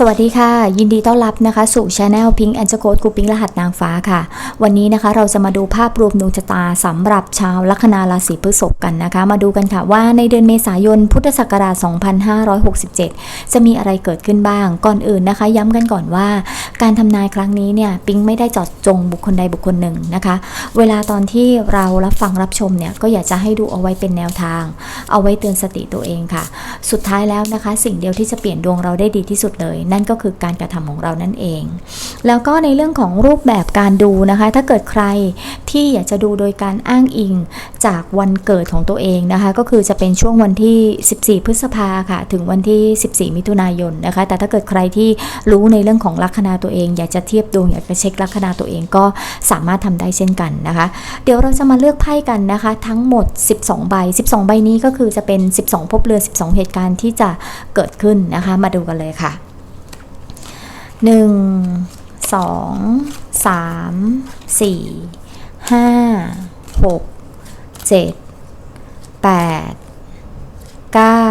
สวัสดีค่ะ ยินดีต้อนรับนะคะ สู่ช anel Pink and c o d กูปิงรหัสนางฟ้าค่ะ วันนี้นะคะเราจะมาดูภาพรวมดวงชะตาสำหรับชาวลัคนาราศีพฤษภกันนะคะ มาดูกันค่ะว่าในเดือนเมษายนพุทธศักราช 2567 จะมีอะไรเกิดขึ้นบ้าง ก่อนอื่นนะคะ ย้ำกันก่อนว่า การทำนายครั้งนี้เนี่ยปิงไม่ได้จอดจงบุคคลใดบุคคลหนึ่งนะคะ เวลาตอนที่เรารับฟังรับชมเนี่ยก็อยากจะให้ดูเอาไว้เป็นแนวทาง เอาไว้เตือนสติตัวเองค่ะ สุดท้ายแล้วนะคะ สิ่งเดียวที่จะเปลี่ยนดวงเราได้ดีที่สุดเลยนั่นก็คือการกระทำของเรานั่นเอง แล้วก็ในเรื่องของรูปแบบการดูนะคะ ถ้าเกิดใครที่อยากจะดูโดยการอ้างอิงจากวันเกิดของตัวเองนะคะ ก็คือจะเป็นช่วงวันที่ 14 พฤษภาค่ะ ถึงวันที่ 14 มิถุนายนนะคะ แต่ถ้าเกิดใครที่รู้ในเรื่องของลัคนาตัวเอง อยากจะเทียบดวงอยากจะเช็คลัคนาตัวเองก็สามารถทำได้เช่นกันนะคะ เดี๋ยวเราจะมาเลือกไพ่กันนะคะ ทั้งหมด 12 ใบ 12 ใบนี้ก็คือจะเป็น 12ภพเรือน 12 เหตุการณ์ที่จะเกิดขึ้นนะคะ มาดูกันเลยค่ะ หนึ่งสองสามสี่ห้าหกเจ็ดแปดเก้า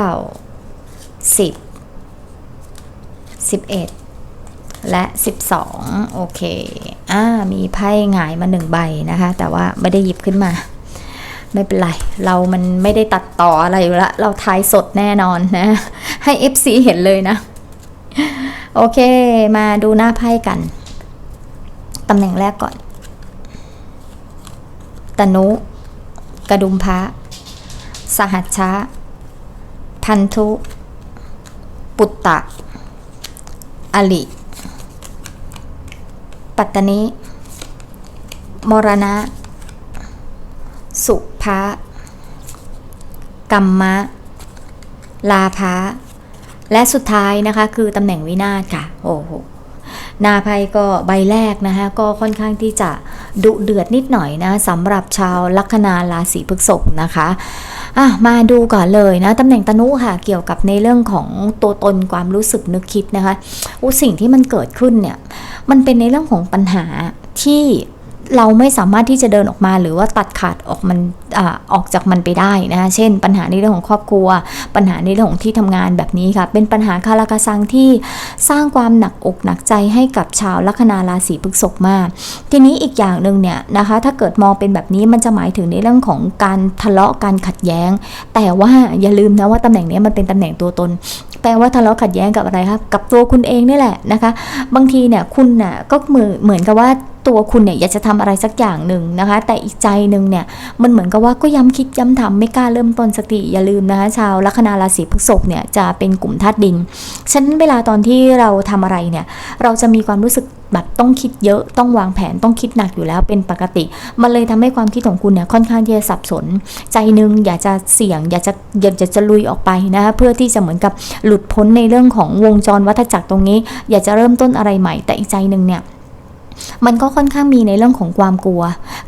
สิบสิบเอ็ดและ 12 โอเค อ่า มีไพ่หงายมาหนึ่งใบนะคะ แต่ว่าไม่ได้หยิบขึ้นมา ไม่เป็นไร เรามันไม่ได้ตัดต่ออะไรอยู่ละ เราทายสดแน่นอนนะ ให้ FC เห็นเลยนะ โอเค มาดูหน้าไพ่กันตำแหน่งแรกก่อน ตนุ กระดุมพระ สหัชชะ พันธุ ปุตตะ อลิ ปัตตนิ มรณะ สุภะกัมมะ ลาภะ และสุดท้ายนะคะคือตำแหน่งวินาศค่ะ โอ้โหหนาไพ่ก็ใบแรกนะคะก็ค่อนข้างที่จะดุเดือดนิดหน่อยนะสำหรับชาวลัคนาราศีพฤษภนะคะอะมาดูก่อนเลยนะตำแหน่งตนุค่ะเกี่ยวกับในเรื่องของตัวตนความรู้สึกนึกคิดนะคะอุยสิ่งที่มันเกิดขึ้นเนี่ยมันเป็นในเรื่องของปัญหาที่ เราไม่สามารถที่จะเดินออกมาหรือว่าตัดขาดออกมันอออกจากมันไปได้นะคะเช่น ปัญหาในเรื่องของครอบครัว ปัญหาในเรื่องของที่ทำงานแบบนี้ค่ะ เป็นปัญหาคาราคาซังที่สร้างความหนักอกหนักใจให้กับชาวลัคนาราศีพฤษภมาก ทีนี้อีกอย่างหนึ่งเนี่ยนะคะ ถ้าเกิดมองเป็นแบบนี้มันจะหมายถึงในเรื่องของการทะเลาะการขัดแย้ง แต่ว่าอย่าลืมนะว่าตำแหน่งนี้มันเป็นตำแหน่งตัวตนแปลว่าทะเลาะขัดแย้งกับอะไรครับกับตัวคุณเองนี่แหละนะคะ บางทีเนี่ยคุณน่ะก็เหมือนเหมือนกับว่า ตัวคุณเนี่ยอยากจะทำอะไรสักอย่างหนึ่งนะคะ แต่อีกใจหนึ่งเนี่ยมันเหมือนกับว่าก็ย้ำคิดย้ำทำไม่กล้าเริ่มต้นสติอย่าลืมนะคะชาวลัคนาราศีพฤษภเนี่ยจะเป็นกลุ่มธาตุดินฉะนั้นเวลาตอนที่เราทำอะไรเนี่ยเราจะมีความรู้สึกแบบต้องคิดเยอะต้องวางแผนต้องคิดหนักอยู่แล้วเป็นปกติ มันเลยทำให้ความคิดของคุณเนี่ยค่อนข้างที่จะสับสน ใจหนึ่งอยากจะเสี่ยง อยากจะอยากจะจะลุยออกไปนะคะเพื่อที่จะเหมือนกับหลุดพ้นในเรื่องของวงจรวัฏจักรตรงนี้ อยากจะเริ่มต้นอะไรใหม่ แต่อีกใจหนึ่งเนี่ย มันก็ค่อนข้างมีในเรื่องของความกลัว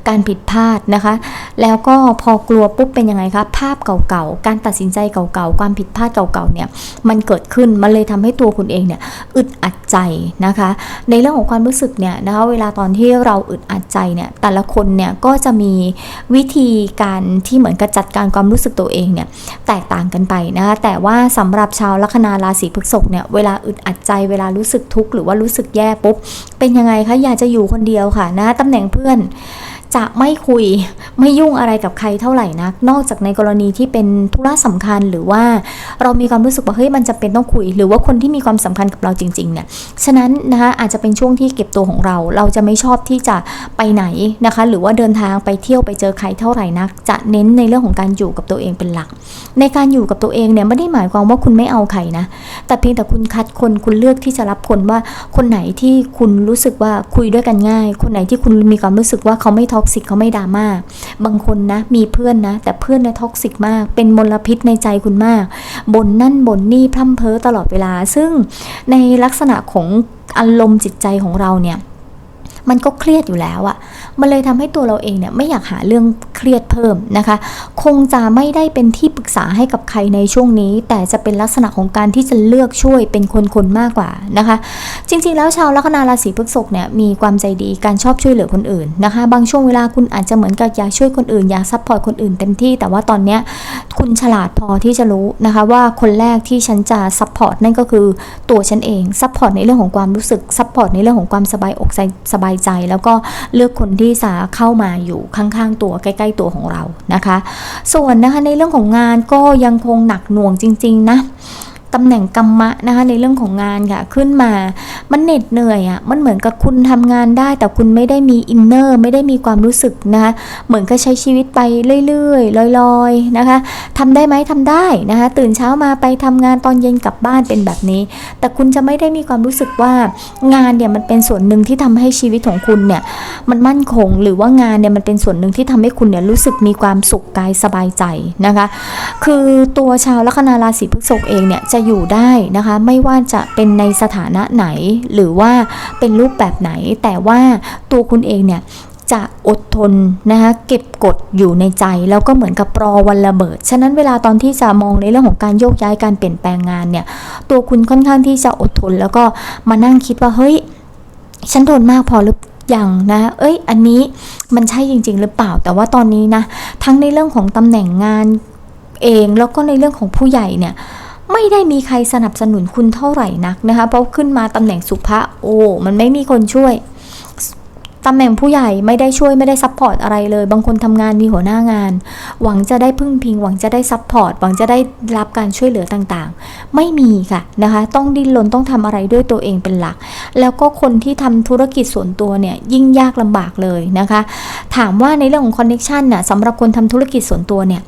การผิดพลาดนะคะ แล้วก็พอกลัวปุ๊บเป็นยังไงคะภาพเก่าๆ การตัดสินใจเก่าๆ ความผิดพลาดเก่าๆเนี่ยมันเกิดขึ้นมันเลยทำให้ตัวคุณเองเนี่ยอึดอัดใจนะคะ ในเรื่องของความรู้สึกเนี่ยนะคะเวลาตอนที่เราอึดอัดใจเนี่ยแต่ละคนเนี่ยก็จะมีวิธีการที่เหมือนกับจัดการความรู้สึกตัวเองเนี่ยแตกต่างกันไปนะคะแต่ว่าสำหรับชาวลัคนาราศีพฤษภเนี่ยเวลาอึดอัดใจเวลารู้สึกทุกข์หรือว่ารู้สึกแย่ปุ๊บเป็นยังไงคะอย่าจะอยู่คนเดียวค่ะนะตำแหน่งเพื่อน จะไม่คุยไม่ยุ่งอะไรกับใครเท่าไหร่นัก นอกจากในกรณีที่เป็นธุระสำคัญหรือว่าเรามีความรู้สึกว่าเฮ้ยมันจะเป็นต้องคุย หรือว่าคนที่มีความสำคัญกับเราจริงๆเนี่ยฉะนั้นนะคะอาจจะเป็นช่วงที่เก็บตัวของเรา เราจะไม่ชอบที่จะไปไหนนะคะ หรือว่าเดินทางไปเที่ยวไปเจอใครเท่าไหร่นัก จะเน้นในเรื่องของการอยู่กับตัวเองเป็นหลัก ในการอยู่กับตัวเองเนี่ยไม่ได้หมายความว่าคุณไม่เอาใครนะแต่เพียงแต่คุณคัดคนคุณเลือกที่จะรับคนว่าคนไหนที่คุณรู้สึกว่าคุยด้วยกันง่าย คนไหนที่คุณมีความรู้สึกว่าเขาไม่ท็อกซิกเขาไม่ดราม่าบางคนนะมีเพื่อนนะ แต่เพื่อนเนี่ยท็อกซิกมาก เป็นมลพิษในใจคุณมากบ่นนั่นบ่นนี่พร่ำเพ้อตลอดเวลา ซึ่งในลักษณะของอารมณ์จิตใจของเราเนี่ย มันก็เครียดอยู่แล้วอะมันเลยทำให้ตัวเราเองเนี่ยไม่อยากหาเรื่องเครียดเพิ่มนะคะ คงจะไม่ได้เป็นที่ปรึกษาให้กับใครในช่วงนี้ แต่จะเป็นลักษณะของการที่จะเลือกช่วยเป็นคนๆมากกว่านะคะ จริงๆ แล้วชาวลัคนาราศีพฤษภเนี่ยมีความใจดีการชอบช่วยเหลือคนอื่นนะคะ บางช่วงเวลาคุณอาจจะเหมือนกับอยากช่วยคนอื่นอยากซัพพอร์ตคนอื่นเต็มที่ แต่ว่าตอนเนี้ยคุณฉลาดพอที่จะรู้นะคะว่าคนแรกที่ฉันจะซัพพอร์ตนั่นก็คือตัวฉันเองซัพพอร์ตในเรื่องของความรู้สึกซัพพอร์ตในเรื่องของความสบายอกสบายใจ แล้วก็เลือกคนที่จะเข้ามาอยู่ข้างๆตัวใกล้ ๆ ตัวของเรานะคะ ส่วนนะคะในเรื่องของงานก็ยังคงหนักหน่วงจริง ๆ นะ ตำแหน่งกรรมะนะคะในเรื่องของงานค่ะขึ้นมา มันเหน็ดเหนื่อยอะ่ะมันเหมือนกับคุณทำงานได้ แต่คุณไม่ได้มีอินเนอร์ไม่ได้มีความรู้สึกนะคะเหมือนกับใช้ชีวิตไปเรื่อยๆลอยๆนะคะทำได้ไหมทำได้นะคะตื่นเช้ามาไปทำงานตอนเย็นกลับบ้านเป็นแบบนี้ แต่คุณจะไม่ได้มีความรู้สึกว่างานเนี่ยมันเป็นส่วนหนึ่งที่ทำให้ชีวิตของคุณเนี่ยมันมั่นคงหรือว่างานเนี่ยมันเป็นส่วนหนึ่งที่ทำให้คุณเนี่ยรู้สึกมีความสุขกายสบายใจนะคะ คือตัวชาวลัคนาราศีพฤษภเองเนี่ยจะอยู่ได้นะคะ ไม่ว่าจะเป็นในสถานะไหน หรือว่าเป็นรูปแบบไหน แต่ว่าตัวคุณเองเนี่ยจะอดทนนะคะเก็บกดอยู่ในใจ แล้วก็เหมือนกับรอวันระเบิด ฉะนั้นเวลาตอนที่จะมองในเรื่องของการโยกย้ายการเปลี่ยนแปลงงานเนี่ย ตัวคุณค่อนข้างที่จะอดทน แล้วก็มานั่งคิดว่าเฮ้ย ฉันทนมากพอหรือยังนะ เอ้ย อันนี้มันใช่จริง ๆ หรือเปล่า แต่ว่าตอนนี้นะ ทั้งในเรื่องของตำแหน่งงานเอง แล้วก็ในเรื่องของผู้ใหญ่เนี่ย ไม่ได้มีใครสนับสนุนคุณเท่าไหร่นักนะคะ เพราะขึ้นมาตำแหน่งสุภาโอ้มันไม่มีคนช่วยตำแหน่งผู้ใหญ่ไม่ได้ช่วยไม่ได้ซัพพอร์ตอะไรเลย บางคนทำงานมีหัวหน้างาน หวังจะได้พึ่งพิง หวังจะได้ซัพพอร์ตหวังจะได้รับการช่วยเหลือต่างๆ ไม่มีค่ะนะคะ ต้องดิ้นรนต้องทำอะไรด้วยตัวเองเป็นหลัก แล้วก็คนที่ทำธุรกิจส่วนตัวเนี่ยยิ่งยากลำบากเลยนะคะ ถามว่าในเรื่องของคอนเน็ชันน่ะสำหรับคนทำธุรกิจส่วนตัวเนี่ย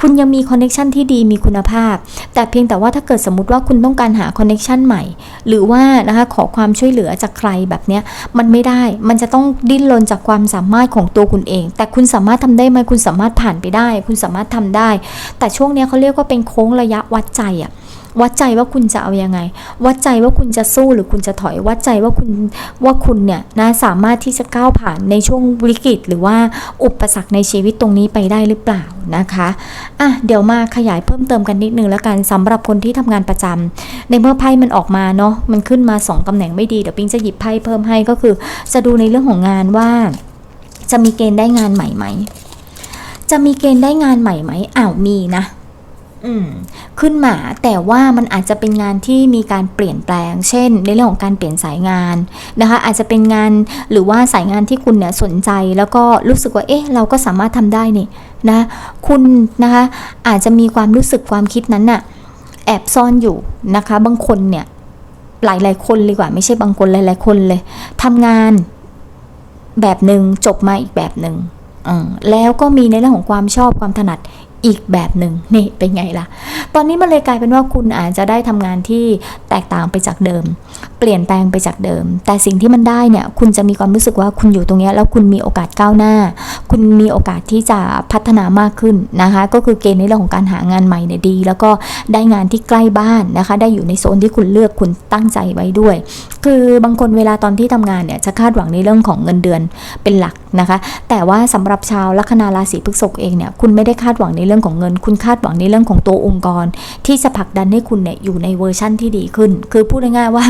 คุณยังมีคอนเน็ชันที่ดีมีคุณภาพ แต่เพียงแต่ว่าถ้าเกิดสมมติว่าคุณต้องการหาคอนเน็ชันใหม่ หรือว่านะคะขอความช่วยเหลือจากใครแบบเนี้ยมันไม่ได้มันจะต้องดิ้นรนจากความสามารถของตัวคุณเอง แต่คุณสามารถทำได้ไหมคุณสามารถผ่านไปได้ คุณสามารถทำได้ แต่ช่วงเนี้ยเขาเรียกว่าเป็นโค้งระยะวัดใจอะ วัดใจว่าคุณจะเอาอยังไง วัดใจว่าคุณจะสู้หรือคุณจะถอย วัดใจว่าคุณว่าคุณเนี่ยนะสามารถที่จะก้าวผ่านในช่วงวิกฤต หรือว่าอุปสรรคในชีวิตตรงนี้ไปได้หรือเปล่านะคะอะเดี๋ยวมาขยายเพิ่มเติมกันนิดนึงแล้วกันสำหรับคนที่ทำงานประจำในเมื่อไพ่มันออกมาเนาะมันขึ้นมา2ตำแหน่งไม่ดีเดี๋ยวปิงจะหยิบไพ่เพิ่มให้ก็คือ จะดูในเรื่องของงานว่า จะมีเกณฑ์ได้งานใหม่ไหมจะมีเกณฑ์ได้งานใหม่ไหมอ้าวมีนะ ขึ้นมาแต่ว่ามันอาจจะเป็นงานที่มีการเปลี่ยนแปลง เช่น ในเรื่องของการเปลี่ยนสายงานนะคะ อาจจะเป็นงานหรือว่าสายงานที่คุณเนี่ยสนใจ แล้วก็รู้สึกว่าเอ๊ะเราก็สามารถทำได้นี่นะคุณนะคะอาจจะมีความรู้สึกความคิดนั้นน่ะแอบซ่อนอยู่นะคะ บางคนเนี่ยหลายๆคนเลยกว่าไม่ใช่บางคนหลาย ๆ คนเลยทำงานแบบหนึ่งจบมาอีกแบบหนึ่งแล้วก็มีในเรื่องของความชอบความถนัด อีกแบบหนึ่งนี่เป็นไงล่ะ ตอนนี้มันเลยกลายเป็นว่าคุณอาจจะได้ทำงานที่แตกต่างไปจากเดิม เปลี่ยนแปลงไปจากเดิม แต่สิ่งที่มันได้เนี่ยคุณจะมีความรู้สึกว่าคุณอยู่ตรงนี้แล้วคุณมีโอกาสก้าวหน้า คุณมีโอกาสที่จะพัฒนามากขึ้นนะคะ ก็คือเกณฑ์ในเรื่องของการหางานใหม่เนี่ยดี แล้วก็ได้งานที่ใกล้บ้านนะคะ ได้อยู่ในโซนที่คุณเลือกคุณตั้งใจไว้ด้วย คือบางคนเวลาตอนที่ทำงานเนี่ยจะคาดหวังในเรื่องของเงินเดือนเป็นหลักนะคะ แต่ว่าสำหรับชาวลัคนาราศีพฤษภเองเนี่ยคุณไม่ได้คาดหวังในเรื่องของเงิน คุณคาดหวังในเรื่องของตัวองค์กร ที่จะผลักดันให้คุณเนี่ยอยู่ในเวอร์ชั่นที่ดีขึ้น คือพูดง่ายๆว่า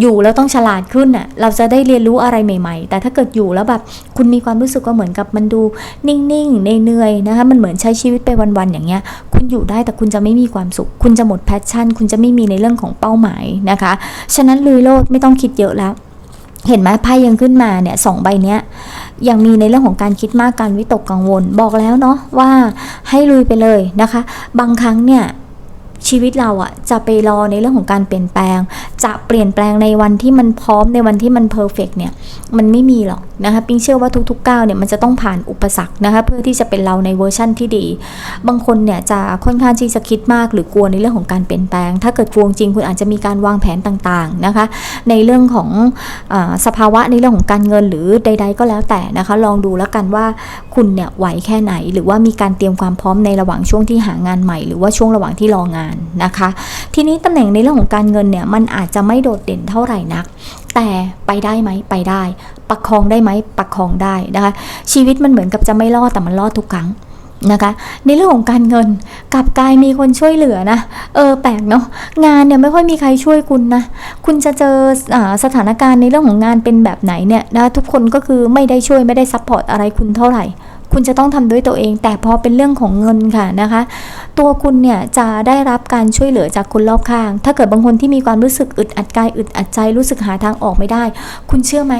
อยู่แล้วต้องฉลาดขึ้นอะเราจะได้เรียนรู้อะไรใหม่ ๆ แต่ถ้าเกิดอยู่แล้วแบบคุณมีความรู้สึกว่าเหมือนกับมันดูนิ่งๆเหนื่อยๆนะคะมันเหมือนใช้ชีวิตไปวันๆอย่างเงี้ย คุณอยู่ได้แต่คุณจะไม่มีความสุข คุณจะหมดแพชชั่น คุณจะไม่มีในเรื่องของเป้าหมายนะคะ ฉะนั้นลุยโลดไม่ต้องคิดเยอะแล้ว เห็นไหมไพ่ยังขึ้นมาเนี่ยสองใบเนี้ยยังมีในเรื่องของการคิดมากการวิตกกังวล บอกแล้วเนาะว่าให้ลุยไปเลยนะคะ บางครั้งเนี่ย ชีวิตเราอะจะไปรอในเรื่องของการเปลี่ยนแปลง จะเปลี่ยนแปลงในวันที่มันพร้อมในวันที่มันเพอร์เฟกเนี่ยมันไม่มีหรอกนะคะปิงเชื่อว่าทุกๆก้าวเนี่ยมันจะต้องผ่านอุปสรรคนะคะเพื่อที่จะเป็นเราในเวอร์ชั่นที่ดี บางคนเนี่ยจะค่อนข้างที่จะคิดมากหรือกลัวในเรื่องของการเปลี่ยนแปลง ถ้าเกิดกลัวจริงคุณอาจจะมีการวางแผนต่างๆนะคะในเรื่องของอสภาวะในเรื่องของการเงินหรือใด ๆ ก็แล้วแต่นะคะลองดูแล้วกันว่าคุณเนี่ยไหวแค่ไหน หรือว่ามีการเตรียมความพร้อมในระหว่างช่วงที่หางานใหม่ หรือว่าช่วงระหว่างที่รองานานนะคะ ทีนี้ตำแหน่งในเรื่องของการเงินเนี่ยมันอาจจะไม่โดดเด่นเท่าไหร่นัก แต่ไปได้ไหมไปได้ ประคองได้ไหมประคองได้นะคะชีวิตมันเหมือนกับจะไม่รอดแต่มันรอดทุกครั้งนะคะในเรื่องของการเงินกลับกลายมีคนช่วยเหลือนะเออแปลกเนาะงานเนี่ยไม่ค่อยมีใครช่วยคุณนะคุณจะเจออสถานการณ์ในเรื่องของงานเป็นแบบไหนเนี่ยนะทุกคนก็คือไม่ได้ช่วยไม่ได้ซัพพอร์ตอะไรคุณเท่าไหร่ คุณจะต้องทำด้วยตัวเอง แต่พอเป็นเรื่องของเงินค่ะนะคะ ตัวคุณเนี่ยจะได้รับการช่วยเหลือจากคนรอบข้าง ถ้าเกิดบางคนที่มีความรู้สึกอึดอัดกายอึดอัดใจรู้สึกหาทางออกไม่ได้ คุณเชื่อไหม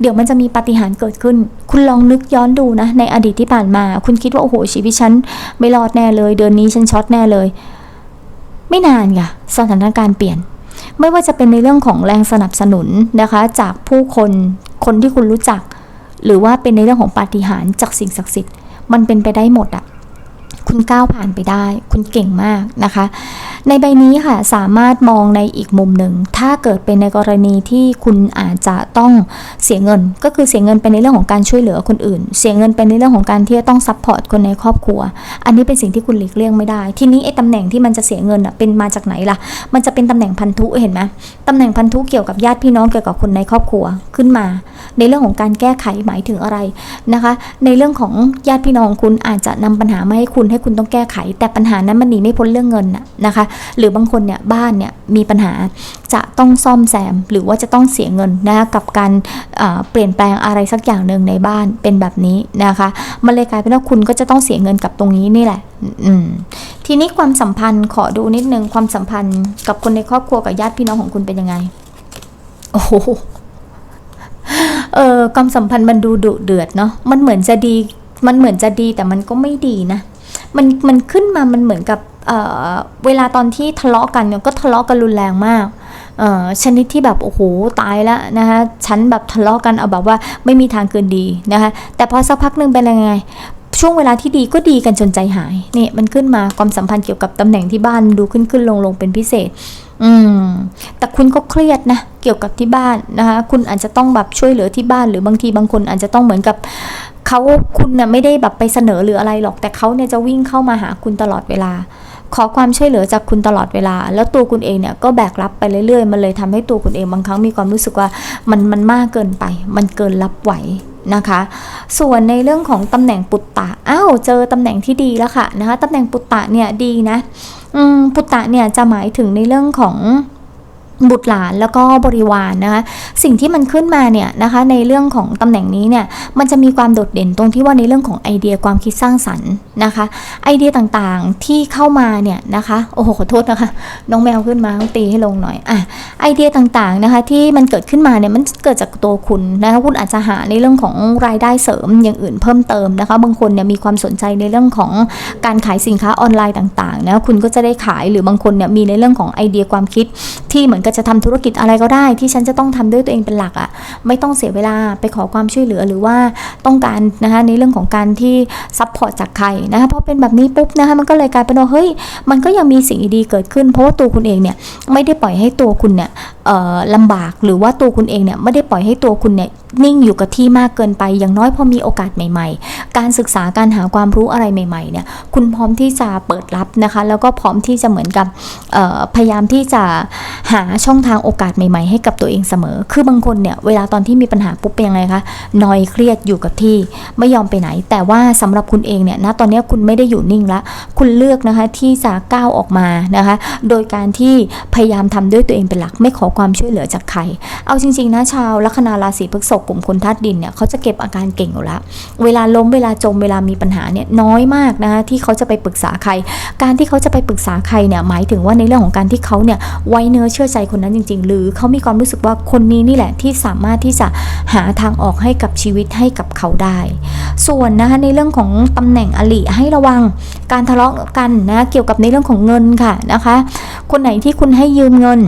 เดี๋ยวมันจะมีปาฏิหารย์เกิดขึ้น คุณลองนึกย้อนดูนะ ในอดีตที่ผ่านมา คุณคิดว่า โอ้โห ชีวิตฉัน ไม่รอดแน่เลย เดือนนี้ฉันช็อตแน่เลย ไม่นานค่ะ สถานการณ์เปลี่ยน ไม่ว่าจะเป็นในเรื่องของแรงสนับสนุนนะคะ จากผู้คน คนที่คุณรู้จัก หรือว่าเป็นในเรื่องของปาฏิหาริย์จากสิ่งศักดิ์สิทธิ์มันเป็นไปได้หมดอะคุณก้าวผ่านไปได้ คุณเก่งมากนะคะ ในใบนี้ค่ะสามารถมองในอีกมุมหนึ่ง ถ้าเกิดเป็นในกรณีที่คุณอาจจะต้องเสียเงิน ก็คือเสียเงินไปในเรื่องของการช่วยเหลือคนอื่น เสียเงินไปในเรื่องของการที่จะต้องซัพพอร์ตคนในครอบครัว อันนี้เป็นสิ่งที่คุณหลีกเลี่ยงไม่ได้ ทีนี้ไอ้ตำแหน่งที่มันจะเสียเงินอะเป็นมาจากไหนล่ะ มันจะเป็นตำแหน่งพันธุเห็นไหมตำแหน่งพันธุเกี่ยวกับญาติพี่น้องเกี่ยวกับคนในครอบครัวขึ้นมา ในเรื่องของการแก้ไขหมายถึงอะไรนะคะ ในเรื่องของญาติพี่น้องคุณอาจจะนำปัญหามาให้คุณให้คุณต้องแก้ไข แต่ปัญหานั้นมันหนีไม่พ้นเรื่องเงินนะคะหรือบางคนเนี่ยบ้านเนี่ยมีปัญหาจะต้องซ่อมแซม หรือว่าจะต้องเสียเงินนะคะกับการเปลี่ยนแปลงอะไรสักอย่างหนึ่งในบ้านเป็นแบบนี้นะคะมันเลยกลายเป็นว่าคุณก็จะต้องเสียเงินกับตรงนี้นี่แหละทีนี้ความสัมพันธ์ขอดูนิดนึงความสัมพันธ์กับคนในครอบครัวกับญาติพี่น้องของคุณเป็นยังไงโอ้โหเออความสัมพันธ์มันดูดุเดือดเนาะมันเหมือนจะดีมันเหมือนจะดีแต่มันก็ไม่ดีนะ มันมันขึ้นมามันเหมือนกับ เเวลาตอนที่ทะเลาะกันเนี่ยก็ทะเลาะกันรุนแรงมากชนิดที่แบบโอ้โหตายแล้วนะคะฉันแบบทะเลาะกันเอาแบบว่าไม่มีทางเกินดีนะคะแต่พอสักพักหนึ่งเป็นยังไงช่วงเวลาที่ดีก็ดีกันจนใจหายเนี่ยมันขึ้นมาความสัมพันธ์เกี่ยวกับตำแหน่งที่บ้านดูขึ้นขึ้นลงลงเป็นพิเศษ อืม แต่คุณก็เครียดนะเกี่ยวกับที่บ้านนะคะคุณอาจจะต้องแบบช่วยเหลือที่บ้านหรือบางทีบางคนอาจจะต้องเหมือนกับเขาคุณน่ะไม่ได้แบบไปเสนอหรืออะไรหรอก แต่เขาเนี่ยจะวิ่งเข้ามาหาคุณตลอดเวลา ขอความช่วยเหลือจากคุณตลอดเวลา แล้วตัวคุณเองเนี่ยก็แบกรับไปเรื่อยๆ มันเลยทำให้ตัวคุณเองบางครั้งมีความรู้สึกว่ามันมันมากเกินไป มันเกินรับไหวนะคะ ส่วนในเรื่องของตำแหน่งปุตตะอ้าวเจอตำแหน่งที่ดีแล้วค่ะนะคะตำแหน่งปุตตะเนี่ยดีนะ อืมปุตตะเนี่ยจะหมายถึงในเรื่องของ บุตรหลานแล้วก็บริวารนนะคะสิ่งที่มันขึ้นมาเนี่ยนะคะในเรื่องของตำแหน่งนี้เนี่ยมันจะมีความโดดเด่นตรงที่ว่าในเรื่องของไอเดียความคิดสร้างสรรค์นะคะ ไอเดียต่างๆที่เข้ามาเนี่ยนะคะโอ้โหขอโทษนะคะ น้องแมวขึ้นมาต้องตีให้ลงหน่อยอะไอเดียต่างๆนะคะที่มันเกิดขึ้นมาเนี่ยมันเกิดจากตัวคุณนะคะคุณอาจจะหาในเรื่องของรายได้เสริมอย่างอื่นเพิ่มเติมนะคะ บางคนเนี่ยมีความสนใจในเรื่องของการขายสินค้าออนไลน์ต่างๆนะคุณก็จะได้ขายหรือบางคนเนี่ยมีในเรื่องของไอเดียความคิดที่เหมือนกับจะทำธุรกิจอะไรก็ได้ ที่ฉันจะต้องทำด้วยตัวเองเป็นหลักอะ่ะไม่ต้องเสียเวลาไปขอความช่วยเหลือหรือว่าต้องการนะคะในเรื่องของการที่ซัพพอร์ตจากใครนะคะเพราะเป็นแบบนี้ปุ๊บนะคะมันก็เลยกลายเป็นว่าเฮ้ยมันก็ยังมีสิ่งดีๆเกิดขึ้น เพราะว่าตัวคุณเองเนี่ยไม่ได้ปล่อยให้ตัวคุณเนี่ยลำบากหรือว่าตัวคุณเองเนี่ยไม่ได้ปล่อยให้ตัวคุณเนี่ยนิ่งอยู่กับที่มากเกินไป อย่างน้อยพอมีโอกาสใหม่ ๆ การศึกษาการหาความรู้อะไรใหม่ๆเนี่ยคุณพร้อมที่จะเปิดรับนะคะ แล้วก็พร้อมที่จะเหมือนกับพยายามที่จะหาช่องทางโอกาสใหม่ ๆ ให้กับตัวเองเสมอ คือบางคนเนี่ยเวลาตอนที่มีปัญหาปุ๊บเป็นยังไงคะนอยเครียดอยู่กับที่ไม่ยอมไปไหน แต่ว่าสำหรับคุณเองเนี่ยณตอนนี้คุณไม่ได้อยู่นิ่งละคุณเลือกนะคะที่จะก้าวออกมานะคะ โดยการที่พยายามทำด้วยตัวเองเป็นหลัก ไม่ขอความช่วยเหลือจากใคร เอาจริงๆนะชาวลัคนาราศีพฤษภกลุ่มคนธาตุดินเนี่ยเขาจะเก็บอาการเก่งอยู่ล้วเวลาล้มเวลาจมเวลามีปัญหาเนี่ยน้อยมากนะคะที่เขาจะไปปรึกษาใคร การที่เขาจะไปปรึกษาใครเนี่ยหมายถึงว่าในเรื่องของการที่เขาเนี่ยไว้เนื้อเชื่อใจคนนั้นจริง ๆ หรือเขามีความรู้สึกว่าคนนี้นี่แหละที่สามารถที่จะหาทางออกให้กับชีวิตให้กับเขาได้ ส่วนนะคะในเรื่องของตำแหน่งอลิให้ระวังการทะเลาะกันนะเกี่ยวกับในเรื่องของเงินค่ะนะคะ คนไหนที่คุณให้ยืมเงิน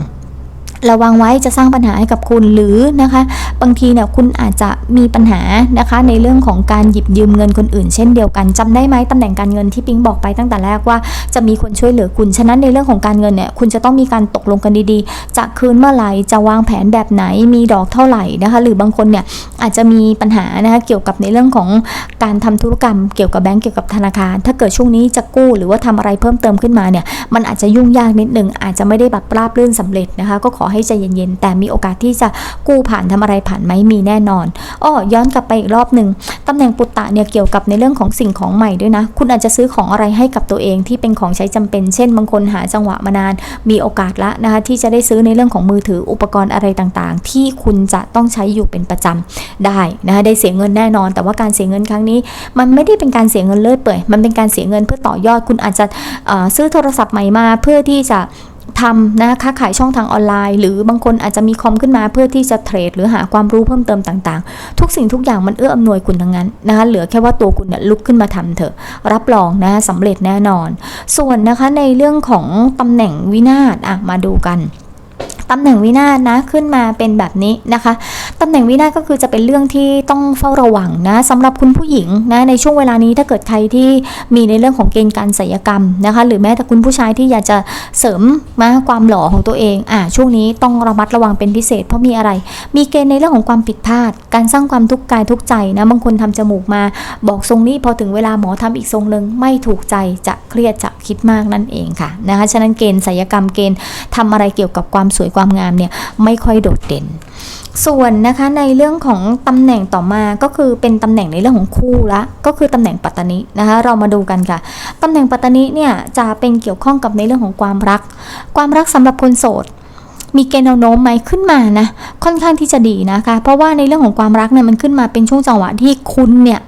ระวังไว้จะสร้างปัญหาให้กับคุณหรือนะคะ บางทีเนี่ยคุณอาจจะมีปัญหานะคะ ในเรื่องของการหยิบยืมเงินคนอื่น เช่นเดียวกันจำได้ไหมตำแหน่งการเงินที่ปิงบอกไปตั้งแต่แรกว่าจะมีคนช่วยเหลือคุณฉะนั้นในเรื่องของการเงินเนี่ยคุณจะต้องมีการตกลงกันดีๆ จะคืนเมื่อไหร่จะวางแผนแบบไหนมีดอกเท่าไหร่นะคะ หรือบางคนเนี่ยอาจจะมีปัญหานะคะเกี่ยวกับในเรื่องของการทำธุรกรรม เกี่ยวกับแบงก์เกี่ยวกับธนาคาร ถ้าเกิดช่วงนี้จะกู้หรือว่าทำอะไรเพิ่มเติมขึ้นมาเนี่ยมันอาจจะยุ่งยากนิดนึงอาจจะไม่ได้แบบราบรื่นสำเร็จนะคะ ก็ขอให้ใจเย็นๆ แต่มีโอกาสที่จะกู้ผ่านทำอะไรผ่านไหมมีแน่นอนอ้อย้อนกลับไปอีกรอบหนึ่งตำแหน่งปุตตะเนี่ยเกี่ยวกับในเรื่องของสิ่งของใหม่ด้วยนะ คุณอาจจะซื้อของอะไรให้กับตัวเองที่เป็นของใช้จำเป็น เช่น บางคนหาจังหวะมานาน มีโอกาสละนะคะที่จะได้ซื้อในเรื่องของมือถืออุปกรณ์อะไรต่างๆ ที่คุณจะต้องใช้อยู่เป็นประจำได้นะคะได้เสียเงินแน่นอน แต่ว่าการเสียเงินครั้งนี้ มันไม่ได้เป็นการเสียเงินเลื่อยเปื่อยมันเป็นการเสียเงินเพื่อต่อยอดคุณอาจจะซื้อโทรศัพท์ใหม่มาเพื่อที่จะ ทำนะค้าขายช่องทางออนไลน์ หรือบางคนอาจจะมีคอมขึ้นมาเพื่อที่จะเทรด หรือหาความรู้เพิ่มเติมต่างๆ ทุกสิ่งทุกอย่างมันเอื้ออำนวยคุณทั้งนั้นนะคะเหลือแค่ว่าตัวคุณเนี่ยลุกขึ้นมาทำเถอะ รับรองนะสำเร็จแน่นอน ส่วนนะคะในเรื่องของตำแหน่งวินาศอะมาดูกัน ตำแหน่งวินาศนะขึ้นมาเป็นแบบนี้นะคะตำแหน่งวินาศก็คือจะเป็นเรื่องที่ต้องเฝ้าระวังนะสำหรับคุณผู้หญิงนะในช่วงเวลานี้ถ้าเกิดใครที่มีในเรื่องของเกณฑ์การศัลยกรรมนะคะหรือแม้แต่คุณผู้ชายที่อยากจะเสริมมาความหล่อของตัวเองอ่าช่วงนี้ต้องระมัดระวังเป็นพิเศษเพราะมีอะไร มีเกณฑ์ในเรื่องของความผิดพลาด การสร้างความทุกข์กายทุกใจนะบางคนทำจมูกมา บอกทรงนี้พอถึงเวลาหมอทำอีกทรงหนึ่งไม่ถูกใจจะเครียดจะคิดมากนั่นเองค่ะนะคะฉะนั้นเกณฑ์ศัลยกรรมเกณฑ์ทำอะไรเกี่ยวกับความสวยความงามเนี่ยไม่ค่อยโดดเด่น ส่วนนะคะในเรื่องของตำแหน่งต่อมาก็คือเป็นตำแหน่งในเรื่องของคู่ละก็คือตำแหน่งปัตตานินะคะเรามาดูกันค่ะตำแหน่งปัตตานิเนี่ยจะเป็นเกี่ยวข้องกับในเรื่องของความรัก ความรักสำหรับคนโสดมีเกณฑ์แนวโน้มไหมขึ้นมานะค่อนข้างที่จะดีนะคะ เพราะว่าในเรื่องของความรักเนี่ยมันขึ้นมาเป็นช่วงจังหวะที่คุณเนี่ย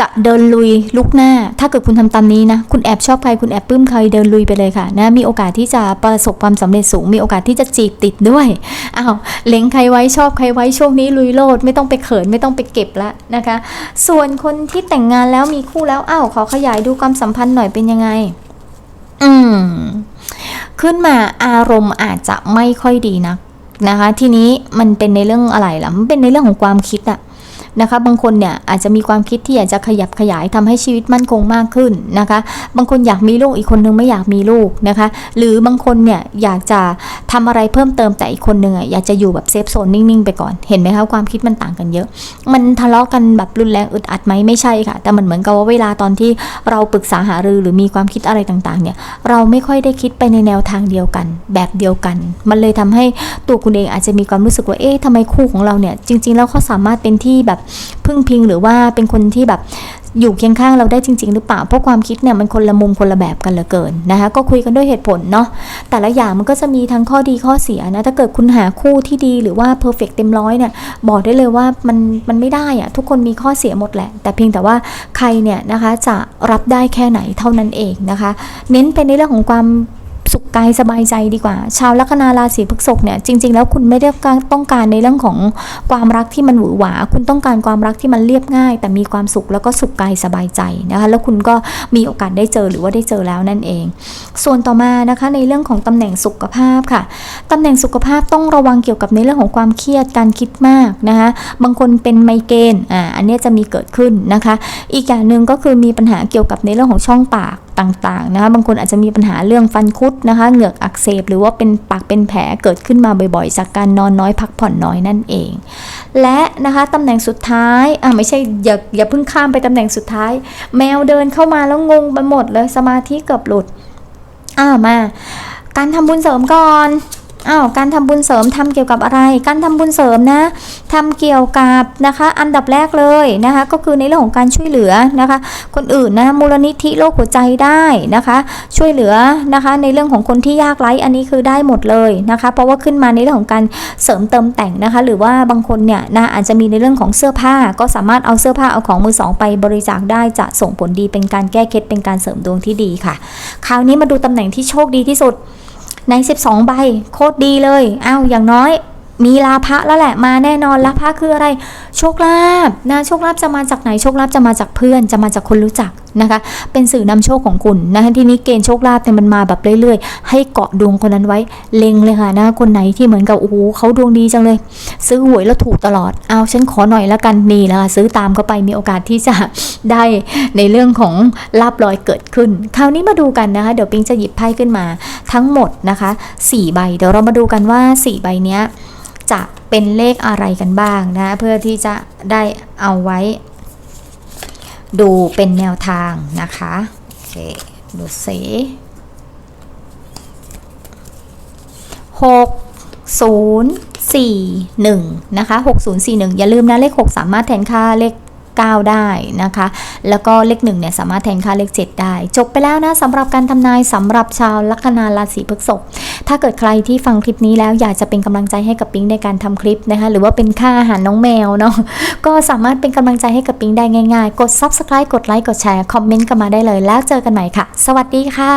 จะเดินลุยลุกหน้า ถ้าเกิดคุณทำตามนี้นะ คุณแอบชอบใครคุณแอบปลื้มใครเดินลุยไปเลยค่ะนะ มีโอกาสที่จะประสบความสำเร็จสูง มีโอกาสที่จะจีบติดด้วยอ้าวเล็งใครไว้ชอบใครไว้ช่วงนี้ลุยโลดไม่ต้องไปเขินไม่ต้องไปเก็บละนะคะ ส่วนคนที่แต่งงานแล้วมีคู่แล้วอ้าวขอขยายดูความสัมพันธ์หน่อยเป็นยังไง อืม ขึ้นมาอารมณ์อาจจะไม่ค่อยดีนักนะคะ ทีนี้มันเป็นในเรื่องอะไรล่ะมันเป็นในเรื่องของความคิดอะ นะคะ บางคนเนี่ยอาจจะมีความคิดที่อยากจะขยับขยายทำให้ชีวิตมั่นคงมากขึ้นนะคะ บางคนอยากมีลูกอีกคนนึงไม่อยากมีลูกนะคะ หรือบางคนเนี่ยอยากจะทำอะไรเพิ่มเติมแต่อีกคนนึงอะอยากจะอยู่แบบเซฟโซนนิ่งๆไปก่อน เห็นไหมคะความคิดมันต่างกันเยอะ มันทะเลาะกันแบบรุนแรงอึดอัดไหมไม่ใช่ค่ะ แต่มันเหมือนกับว่าเวลาตอนที่เราปรึกษาหารือหรือมีความคิดอะไรต่างๆเนี่ยเราไม่ค่อยได้คิดไปในแนวทางเดียวกัน แบบเดียวกัน มันเลยทำให้ตัวคุณเองอาจจะมีความรู้สึกว่าเอ๊ะทำไมคู่ของเราเนี่ยจริง ๆ แล้วเขาสามารถเป็นที่แบบพึ่งพิงหรือว่าเป็นคนที่แบบอยู่เคียงข้างเราได้จริง ๆ หรือเปล่า เพราะความคิดเนี่ยมันคนละมุมคนละแบบกันเหลือเกินนะคะ ก็คุยกันด้วยเหตุผลเนาะ แต่ละอย่างมันก็จะมีทั้งข้อดีข้อเสียนะ ถ้าเกิดคุณหาคู่ที่ดีหรือว่าเพอร์เฟกเต็มร้อยเนี่ย บอกได้เลยว่ามันมันไม่ได้อะทุกคนมีข้อเสียหมดแหละ แต่เพียงแต่ว่าใครเนี่ยนะคะจะรับได้แค่ไหนเท่านั้นเองนะคะ เน้นเป็นในเรื่องของความ สุขกายสบายใจดีกว่า ชาวลัคนาราศีพฤษภเนี่ยจริง ๆ แล้วคุณไม่ได้ต้องการในเรื่องของความรักที่มันหวือหวา คุณต้องการความรักที่มันเรียบง่าย แต่มีความสุขแล้วก็สุขกายสบายใจนะคะ แล้วคุณก็มีโอกาสได้เจอหรือว่าได้เจอแล้วนั่นเอง ส่วนต่อมานะคะในเรื่องของตำแหน่งสุขภาพค่ะตำแหน่งสุขภาพต้องระวังเกี่ยวกับในเรื่องของความเครียดการคิดมากนะคะบางคนเป็นไมเกรนอ่าอันนี้จะมีเกิดขึ้นนะคะ อีกอย่างหนึ่งก็คือมีปัญหาเกี่ยวกับในเรื่องของช่องปาก ต่างๆนะคะบางคนอาจจะมีปัญหาเรื่องฟันคุดนะคะ เหงือกอักเสบหรือว่าเป็นปากเป็นแผลเกิดขึ้นมาบ่อยๆ จากการนอนน้อยพักผ่อนน้อยนั่นเอง และนะคะตำแหน่งสุดท้ายอ่าไม่ใช่อย่าอย่าเพิ่งข้ามไปตำแหน่งสุดท้าย แมวเดินเข้ามาแล้วงงไปหมดเลยสมาธิเกือบหลุดอ่ามาการทำบุญเสริมก่อน อ้าวการทำบุญเสริมทำเกี่ยวกับอะไร การทำบุญเสริมนะทำเกี่ยวกับนะคะ อันดับแรกเลยนะคะ ก็คือในเรื่องของการช่วยเหลือนะคะ คนอื่นนะมูลนิธิโรคหัวใจได้นะคะ ช่วยเหลือนะคะ ในเรื่องของคนที่ยากไร้อันนี้คือได้หมดเลยนะคะ เพราะว่าขึ้นมาในเรื่องของการเสริมเติมแต่งนะคะ หรือว่าบางคนเนี่ยนะอาจจะมีในเรื่องของเสื้อผ้า ก็สามารถเอาเสื้อผ้าเอาของมือสองไปบริจาคได้จะส่งผลดีเป็นการแก้เคล็ดเป็นการเสริมดวงที่ดีค่ะ คราวนี้มาดูตำแหน่งที่โชคดีที่สุด ใน 12 ใบโคตรดีเลยอ้าวอย่างน้อย มีลาภะแล้วแหละมาแน่นอนลาภะคืออะไร โชคลาภนะโชคลาภจะมาจากไหนโชคลาภจะมาจากเพื่อน จะมาจากคนรู้จักนะคะ เป็นสื่อนำโชคของคุณนะคะทีนี้เกณฑ์โชคลาภเนี่ยมันมาแบบเรื่อยๆ ให้เกาะดวงคนนั้นไว้เล็งเลยค่ะนะคนไหนที่เหมือนกับโอ้โหเขาดวงดีจังเลย ซื้อหวยแล้วถูกตลอดเอาฉันขอหน่อยละกันนี่และคะซื้อตามเข้าไปมีโอกาสที่จะได้ในเรื่องของลาบลอยเกิดขึ้น คราวนี้มาดูกันนะคะ เดี๋ยวปิงจะหยิบไพ่ขึ้นมาทั้งหมดนะคะ4ใบเดี๋ยวเรามาดูกันว่า 4 ใบเนี้ยจะเป็นเลขอะไรกันบ้างนะ เพื่อที่จะได้เอาไว้ ดูเป็นแนวทางนะคะ โอเค ดูสิหกศูนย์สี่หนึ่งนะคะหกศูนย์สี่หนึ่งอย่าลืมนะ เลขหกสามารถแทนค่าเลข 9 ได้นะคะ แล้วก็เลข1เนี่ยสามารถแทนค่าเลข 7 ได้ จบไปแล้วนะสำหรับการทำนายสำหรับชาวลัคนาราศีพฤษภถ้าเกิดใครที่ฟังคลิปนี้แล้วอยากจะเป็นกำลังใจให้กับปิ๊งในการทำคลิปนะคะหรือว่าเป็นค่าอาหารน้องแมวเนาะก็สามารถเป็นกำลังใจให้กับปิ๊งได้ง่ายๆ กด subscribe กดไลค์กดแชร์คอมเมนต์กันมาได้เลย แล้วเจอกันใหม่ค่ะ สวัสดีค่ะ